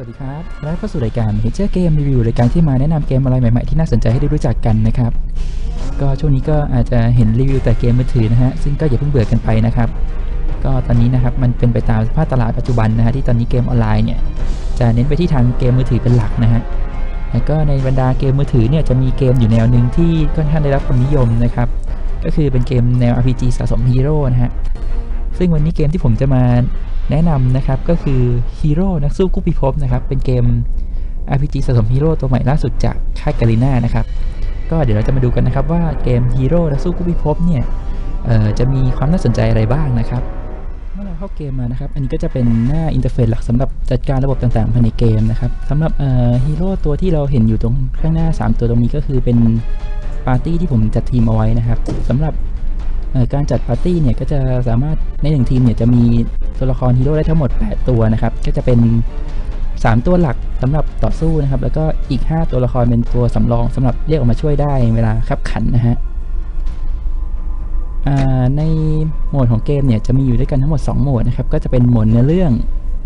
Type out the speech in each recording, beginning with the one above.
สวัสดีครับและเข้าสู่รายการ h เ t อร์เกมรีวิวรายการที่มาแนะนำเกมอะไรใหม่ๆที่น่าสนใจให้ได้รู้จักกันนะครับ ก็ช่วงนี้ก็อาจจะเห็นรีวิวแต่เกมมือถือนะฮะ ซึ่งก็อย่าเพิ่งเบื่อกันไปนะครับ ก็ตอนนี้นะครับมันเป็นไปตามสภาพตลาดปัจจุบันนะฮะที่ตอนนี้เกมออนไลน์เนี่ยจะเน้นไปที่ทางเกมมือถือเป็นหลักนะฮะ แล้วก็ในบรรดาเกมมือถือเนี่ยจะมีเกมอยู่แนวหนึ่งที่ค่อนข้างได้รับความนิยมนะครับ ก็คือเป็นเกมแนว RPG สะสมฮีโร่นะฮะ ซึ่งวันนี้เกมที่ผมจะมา แนะนำนะครับก็คือ Hero นักสู้กู้พิภพนะครับ เป็นเกม RPG สะสมฮีโร่ตัวใหม่ล่าสุดจากค่ายกาลิน่านะครับ ก็เดี๋ยวเราจะมาดูกันนะครับว่าเกม Hero นักสู้กู้พิภพเนี่ยจะมีความน่าสนใจอะไรบ้างนะครับเมื่อเราเข้าเกมมานะครับ อันนี้ก็จะเป็นหน้าอินเทอร์เฟซหลักสำหรับจัดการระบบต่างๆภายในเกมนะครับสำหรับฮีโร่ตัวที่เราเห็นอยู่ตรงข้างหน้า 3 ตัวตรงนี้ก็คือเป็นปาร์ตี้ที่ผมจัดทีมเอาไว้นะครับสำหรับ การจัดปาร์ตี้เนี่ยก็จะสามารถในหนึ่งทีมเนี่ยจะมีตัวละครฮีโร่ได้ทั้งหมด 8 ตัวนะครับ ก็จะเป็น 3 ตัวหลักสำหรับต่อสู้นะครับ แล้วก็อีก 5 ตัวละครเป็นตัวสำรองสำหรับเรียกออกมาช่วยได้เวลาขับขันนะฮะในโหมดของเกมเนี่ยจะมีอยู่ด้วยกันทั้งหมด 2 โหมดนะครับ ก็จะเป็นโหมดเนื้อเรื่อง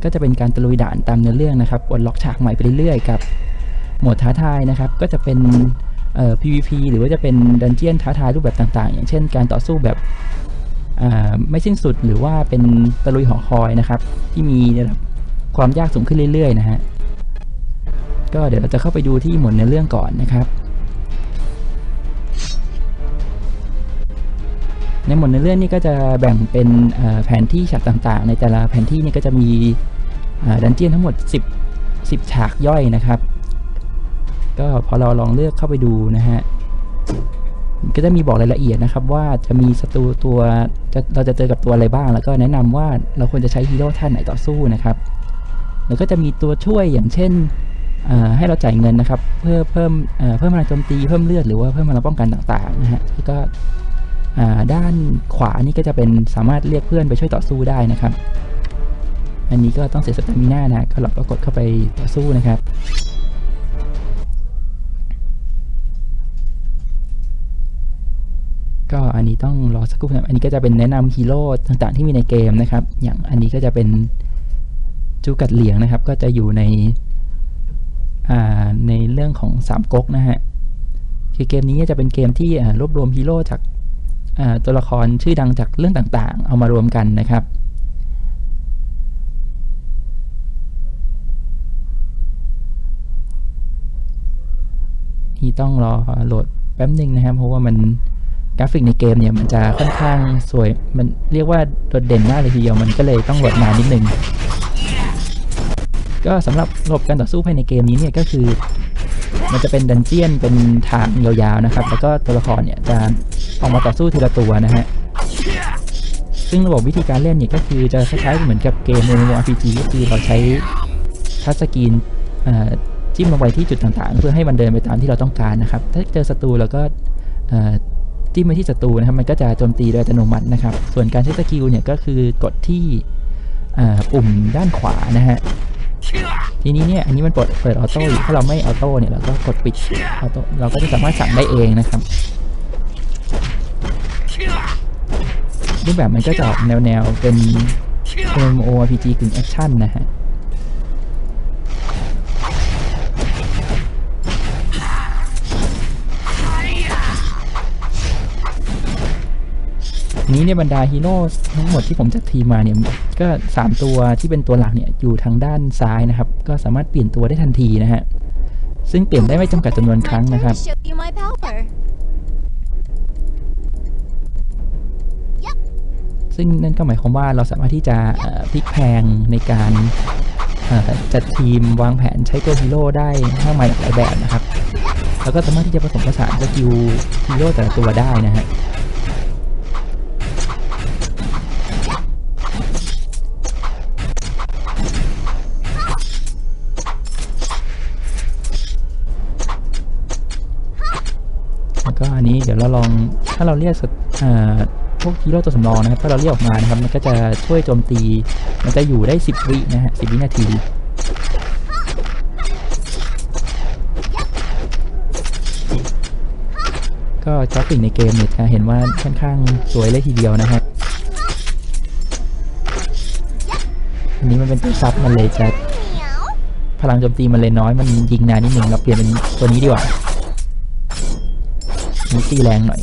ก็จะเป็นการตะลุยด่านตามเนื้อเรื่องนะครับวนล็อกฉากใหม่ไปเรื่อยๆกับโหมดท้าทายนะครับ ก็จะเป็น PVP หรือว่าจะเป็นดันเจียนท้าทายรูปแบบต่างๆ อย่างเช่นการต่อสู้แบบอ่าไม่สิ้นสุดหรือว่าเป็นตะลุยหอคอยนะครับ ที่มีระดับความยากสูงขึ้นเรื่อยๆนะฮะก็เดี๋ยวเราจะเข้าไปดูที่หมดเนื้อเรื่องก่อนนะครับ ในหมวดในเรื่องนี้ก็จะแบ่งเป็นอ่อแผนที่ฉากต่างๆ ในแต่ละแผนที่นี่ก็จะมีดันเจียนทั้งหมด 10 10 ฉากย่อยนะครับ ก็พอเราลองเลือกเข้าไปดูนะฮะก็จะมีบอกรายละเอียดนะครับว่าจะมีศัตรูตัวจะเราจะเจอกับตัวอะไรบ้าง แล้วก็แนะนำว่าเราควรจะใช้ฮีโร่ท่านไหนต่อสู้นะครับ แล้วก็จะมีตัวช่วยอย่างเช่นให้เราจ่ายเงินนะครับ เพื่อเพิ่มเเพิ่มพลังโจมตีเพิ่มเลือดหรือว่าเพิ่มพลังป้องกันต่างๆนะฮะแล้วก็ด้านขวานี่ก็จะเป็นสามารถเรียกเพื่อนไปช่วยต่อสู้ได้นะครับ อันนี้ก็ต้องเสียสเตมิน่านะก็เราก็กดเข้าไปต่อสู้นะครับ นี้ต้องรอสักครู่นะอันนี้ก็จะเป็นแนะนำฮีโร่ต่างๆที่มีในเกมนะครับ อย่างอันนี้ก็จะเป็นจูกัดเหลียงนะครับ ก็จะอยู่ในอ่าในเรื่องของสามก๊กนะฮะคือเกมนี้จะเป็นเกมที่รวบรวมฮีโร่จากตัวละครชื่อดังจากเรื่องต่างๆ เอามารวมกันนะครับที่ต้องรอโหลดแป๊บหนึ่งนะครับ เพราะว่ามัน กราฟิกในเกมเนี่ยมันจะค่อนข้างสวย มันเรียกว่าโดดเด่นมากเลยทีเดียวมันก็เลยต้องโหลดนานนิดนึง ก็สำหรับระบบการต่อสู้ภายในเกมนี้เนี่ยก็คือ มันจะเป็นดันเจียนเป็นทางยาวๆนะครับ แล้วก็ตัวละครเนี่ยจะออกมาต่อสู้ทีละตัวนะฮะซึ่งระบบวิธีการเล่นเนี่ยก็คือจะคล้ายๆเหมือนกับเกม MMORPG ก็คือเราใช้ทัชสกรีนจิ้มลงไปที่จุดต่างๆ เพื่อให้มันเดินไปตามที่เราต้องการนะครับ ถ้าเจอศัตรูเราก็ จิ้มไปที่ศัตรูนะครับมันก็จะโจมตีโดยอัตโนมัตินะครับ ส่วนการใช้สกิลเนี่ยก็คือกดที่ปุ่มด้านขวานะฮะทีนี้เนี่ยอันนี้มันเปิดเปิดออโต้อยู่ถ้าเราไม่ออโต้เนี่ยเราก็กดปิดออโต้เราก็จะสามารถสั่งได้เองนะครับรูปแบบมันก็จะออกแนวแนวเป็น MMORPG กึ่งแอคชั่นนะฮะ นี้ในบรรดาฮีโร่ทั้งหมดที่ผมจัดทีมมาเนี่ยก็ 3 ตัวที่เป็นตัวหลักเนี่ยอยู่ทางด้านซ้ายนะครับ ก็สามารถเปลี่ยนตัวได้ทันทีนะฮะ ซึ่งเปลี่ยนได้ไม่จำกัดจำนวนครั้งนะครับ Show you my power. ซึ่งนั่นก็หมายความว่าเราสามารถที่จะเอ่อพลิกแพลงในการเอ่อจัดทีมวางแผนใช้ตัวฮีโร่ได้มากมายหลากหลายแบบนะครับ แล้วก็สามารถที่จะผสมผสานสกิลฮีโร่แต่ละตัวได้นะฮะ เดี๋ยวเราลองถ้าเราเรียกพวกฮีโร่ตัวสำรองนะครับถ้าเราเรียกออกมานะครับ มันก็จะช่วยโจมตี มันจะอยู่ได้ 10 วินะฮะ10วินาทีก็กราฟิกในเกมเนี่ยจะเห็นว่าค่อนข้างสวยเลยทีเดียวนะครับอันนี้มันเป็นตัวซับมันเลยจะพลังโจมตีมันเลยน้อยมันยิงนานนิดนึงเราเปลี่ยนเป็นตัวนี้ดีกว่า นี้ตีแรงหน่อย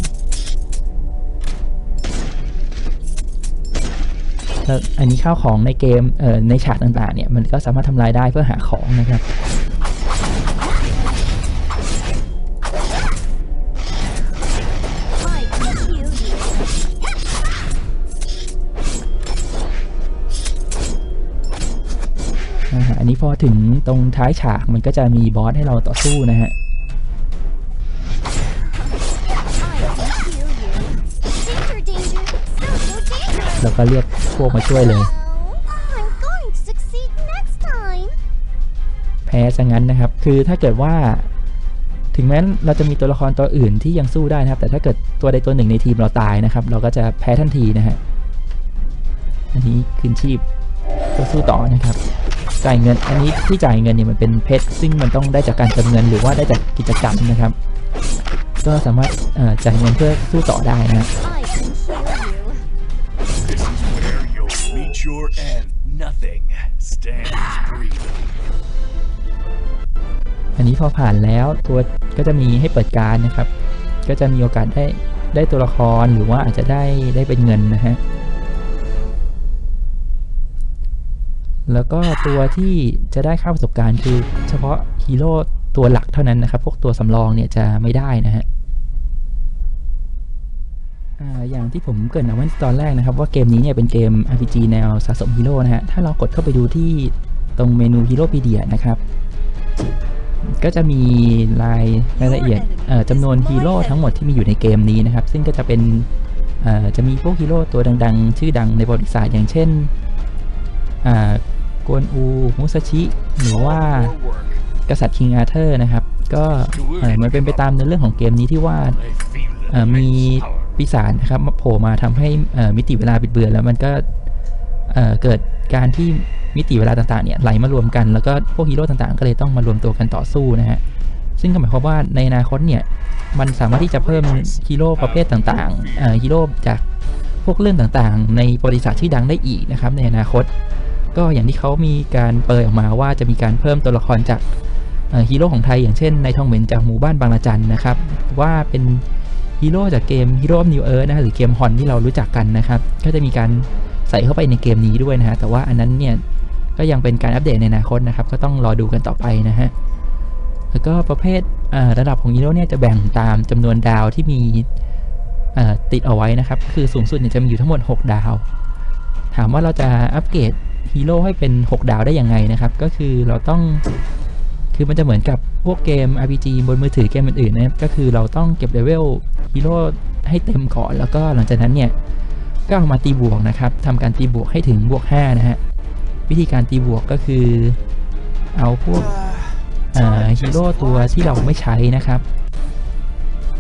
แล้วอันนี้ข้าวของในเกม เอ่อ ในฉากต่างๆ เนี่ย มันก็สามารถทำลายได้เพื่อหาของนะครับนะฮะอันนี้พอถึงตรงท้ายฉากมันก็จะมีบอสให้เราต่อสู้นะฮะ ก็เรียกพวกมาช่วยเลย Oh, I'm going to succeed next time. แพ้ซะงั้นนะครับ คือถ้าเกิดว่า ถึงแม้เราจะมีตัวละครตัวอื่นที่ยังสู้ได้นะครับ แต่ถ้าเกิดตัวใดตัวหนึ่งในทีมเราตายนะครับ เราก็จะแพ้ทันทีนะฮะอันนี้คืนชีพก็สู้ต่อนะครับ จ่ายเงินอันนี้ที่จ่ายเงินเนี่ยมันเป็นเพชรซึ่งมันต้องได้จากการเติมเงินหรือว่าได้จากกิจกรรมนะครับ ก็สามารถเอ่อจ่ายเงินเพื่อสู้ต่อได้นะฮะ I your end. Nothing stands breathing. อันนี้พอผ่านแล้วตัวก็จะมีให้เปิดการนะครับ ก็จะมีโอกาสได้ได้ตัวละครหรือว่าอาจจะได้ได้เป็นเงินนะฮะ แล้วก็ตัวที่จะได้ค่าประสบการณ์คือเฉพาะฮีโร่ตัวหลักเท่านั้นนะครับ พวกตัวสำรองเนี่ยจะไม่ได้นะฮะ อย่างที่ผมเกริดเอาไว้ตอนแรกนะครับ ว่าเกมนี้เนี่ยเป็นเกม RPG แนวสะสมฮีโร่นะฮะ ถ้าเรากดเข้าไปดูที่ตรงเมนูฮีโร่พีเดียนะครับ ก็จะมีรายรายละเอียดจำนวนฮีโร่ทั้งหมดที่มีอยู่ในเกมนี้นะครับ ซึ่งก็จะเป็นจะมีพวกฮีโร่ตัวดังๆ ชื่อดังในประวัติศาสตร์อย่างเช่นกวนอู มุซาชิ หรือว่ากษัตริย์คิงอาเธอร์นะครับ ก็เอ่อมันเป็นไปตามเนื้อเรื่องของเกมนี้ที่ว่ามี ปีศาจนะครับโผล่มาทำให้มิติเวลาบิดเบือนแล้วมันก็เเกิดการที่มิติเวลาต่างๆเนี่ยไหลมารวมกันแล้วก็พวกฮีโร่ต่างๆ ก็เลยต้องมารวมตัวกันต่อสู้นะฮะซึ่งก็หมายความว่าในอนาคตเนี่ยมันสามารถที่จะเพิ่มฮีโร่ประเภทต่างๆฮีโร่จากพวกเรื่องต่างๆ ในประวัติศาสตร์ชื่อดังได้อีกนะครับในอนาคต ก็อย่างที่เขามีการเปิดออกมาว่าจะมีการเพิ่มตัวละครจากฮีโร่ของไทยอย่างเช่นนายทองเหม็นจากหมู่บ้านบางละจันนะครับว่าเป็น ฮีโร่จากเกม Hero of New Earth นะฮะหรือเกมฮอนที่เรารู้จักกันนะครับ ก็จะมีการใส่เข้าไปในเกมนี้ด้วยนะฮะ แต่ว่าอันนั้นเนี่ย ก็ยังเป็นการอัปเดตในอนาคตนะครับ ก็ต้องรอดูกันต่อไปนะฮะ แล้วก็ประเภทเระดับของฮีโร่เนี่ยจะแบ่งตามจำนวนดาวที่มีติดเอาไว้นะครับ คือสูงสุดเนี่ยจะมีอยู่ทั้งหมด 6 ดาว ถามว่าเราจะอัปเกรดฮีโร่ให้เป็น 6 ดาวได้ยังไงนะครับ ก็คือเราต้องคือมันจะเหมือนกับพวกเกม RPG บนมือถือเกมอื่นๆนะครับ ก็คือเราต้องเก็บเลเวล ฮีโร่ให้เต็มก่อนแล้วก็หลังจากนั้นเนี่ยก็เอามาตีบวกนะครับทำการตีบวกให้ถึงบวก 5 นะฮะ วิธีการตีบวกก็คือเอาพวกฮีโร่ตัวที่เราไม่ใช้นะครับ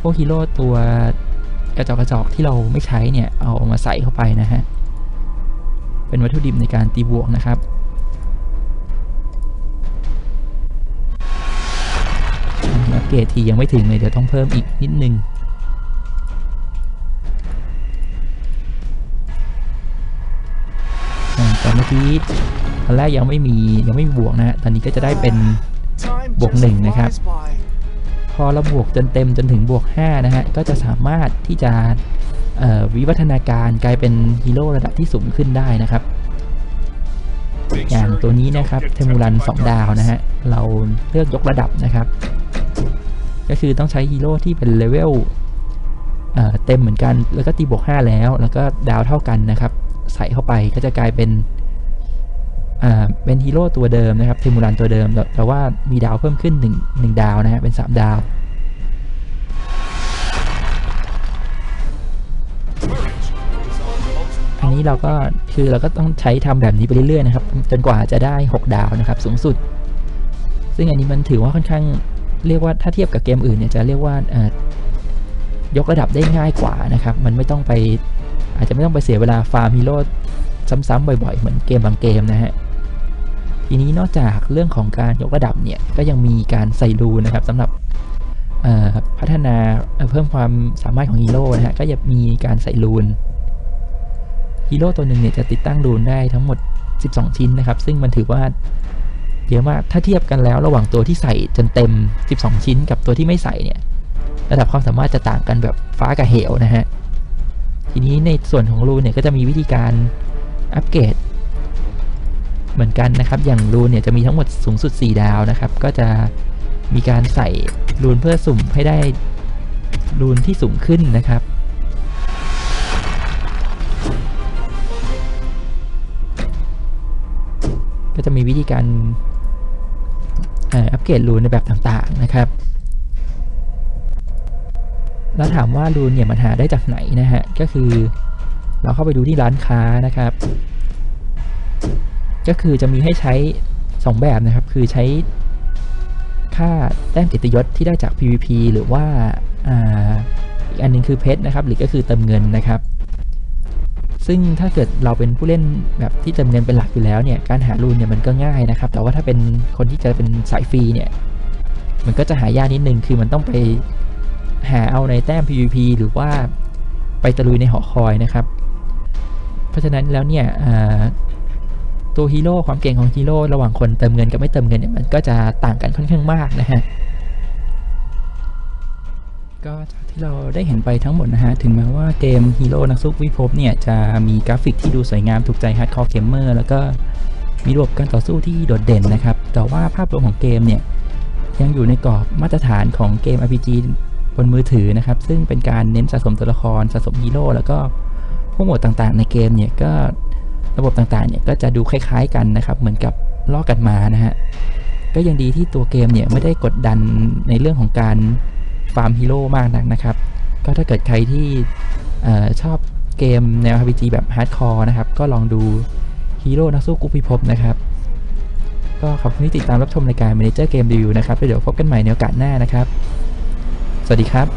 พวกฮีโร่ตัวกระจอกกระจอกที่เราไม่ใช้เนี่ย เอามาใส่เข้าไปนะฮะ เป็นวัตถุดิบในการตีบวกนะครับอัปเกรดทียังไม่ถึงเลยเดี๋ยวต้องเพิ่มอีกนิดนึง อ่าแต่เมื่อกี้ตอนแรกยังไม่มียังไม่มีบวกนะฮะตอนนี้ก็จะได้เป็นบวก just หนึ่งนะครับ พอเราบวกจนเต็มจนถึงบวก5นะฮะก็จะสามารถที่จะวิวัฒนาการกลายเป็นฮีโร่ระดับที่สูงขึ้นได้นะครับ อย่างตัวนี้นะครับเทมูรัน 2 ดาวนะฮะเราเลือกยกระดับนะครับ ก็คือต้องใช้ฮีโร่ที่เป็นเลเวลเต็มเหมือนกัน แล้วก็ตีบวก 5 แล้ว แล้วก็ดาวเท่ากันนะครับ ใส่เข้าไปก็จะกลายเป็น เป็นฮีโร่ตัวเดิมนะครับเทมูรันตัวเดิม แต่ว่ามีดาวเพิ่มขึ้น 1 1 ดาวนะฮะเป็น 3 ดาว อันนี้เราก็คือเราก็ต้องใช้ทำแบบนี้ไปเรื่อยๆนะครับ จนกว่าจะได้ 6 ดาวนะครับ สูงสุด ซึ่งอันนี้มันถือว่าค่อนข้างเรียกว่าถ้าเทียบกับเกมอื่นเนี่ยจะเรียกว่ายกระดับได้ง่ายกว่านะครับ มันไม่ต้องไปอาจจะไม่ต้องไปเสียเวลาฟาร์มฮีโร่ซ้ำๆบ่อยๆ เหมือนเกมบางเกมนะฮะ ทีนี้นอกจากเรื่องของการยกระดับเนี่ยก็ยังมีการใส่รูนะครับสำหรับพัฒนาเอ่อเพิ่มความสามารถของฮีโร่นะฮะก็จะมีการใส่รูนฮีโร่ตัวหนึ่งเนี่ยจะติดตั้งรูนได้ทั้งหมด 12 ชิ้นนะครับ ซึ่งมันถือว่าเยอะมากถ้าเทียบกันแล้วระหว่างตัวที่ใส่จนเต็ม 12 ชิ้นกับตัวที่ไม่ใส่เนี่ยระดับความสามารถจะต่างกันแบบฟ้ากับเหวนะฮะทีนี้ในส่วนของรูนเนี่ยก็จะมีวิธีการอัปเกรด เหมือนกันนะครับอย่างรูนเนี่ยจะมีทั้งหมดสูงสุด 4 ดาวนะครับ ก็จะมีการใส่รูนเพื่อสุ่มให้ได้รูนที่สูงขึ้นนะครับ ก็จะมีวิธีการอัปเกรดรูนในแบบต่างๆนะครับ แล้วถามว่ารูนเนี่ยมันหาได้จากไหนนะฮะก็คือเราเข้าไปดูที่ร้านค้านะครับ ก็คือจะมีให้ใช้ 2 แบบนะครับ คือใช้ค่าแต้มเกียรติยศที่ได้จาก PVP หรือว่าอ่าอีกอันหนึงคือเพชรนะครับ หรือก็คือเติมเงินนะครับ ซึ่งถ้าเกิดเราเป็นผู้เล่นแบบที่เติมเงินเป็นหลักอยู่แล้วเนี่ยการหารูนเนี่ยมันก็ง่ายนะครับ แต่ว่าถ้าเป็นคนที่จะเป็นสายฟรีเนี่ยมันก็จะหายากนิดนึงคือมันต้องไปหาเอาในแต้ม PVP หรือว่าไปตะลุยในหอคอยนะครับ เพราะฉะนั้นแล้วเนี่ยอ่า ตัวฮีโร่ความเก่งของฮีโร่ระหว่างคนเติมเงินกับไม่เติมเงินเนี่ยมันก็จะต่างกันค่อนข้างมากนะฮะก็จากที่เราได้เห็นไปทั้งหมดนะฮะ ถึงแม้ว่าเกมฮีโร่นักสู้วิภพเนี่ยจะมีกราฟิกที่ดูสวยงามถูกใจฮาร์ดคอร์เกมเมอร์แล้วก็มีระบบการต่อสู้ที่โดดเด่นนะครับ แต่ว่าภาพรวมของเกมเนี่ยยังอยู่ในกรอบมาตรฐานของเกม RPG บนมือถือนะครับ ซึ่งเป็นการเน้นสะสมตัวละครสะสมฮีโร่แล้วก็พวกหมดต่างๆ ในเกมเนี่ยก็ ระบบต่างๆเนี่ยก็จะดูคล้ายๆกันนะครับ เหมือนกับลอกกันมานะฮะก็ยังดีที่ตัวเกมเนี่ยไม่ได้กดดันในเรื่องของการฟาร์มฮีโร่มากนักนะครับ ก็ถ้าเกิดใครที่ชอบเกมแนว RPG แบบฮาร์ดคอร์นะครับ ก็ลองดูฮีโร่นักสู้กุพิภพนะครับ ก็ขอบคุณที่ติดตามรับชมรายการ Manager Game Review นะครับแล้วเดี๋ยวพบกันใหม่ในโอกาสหน้านะครับ สวัสดีครับ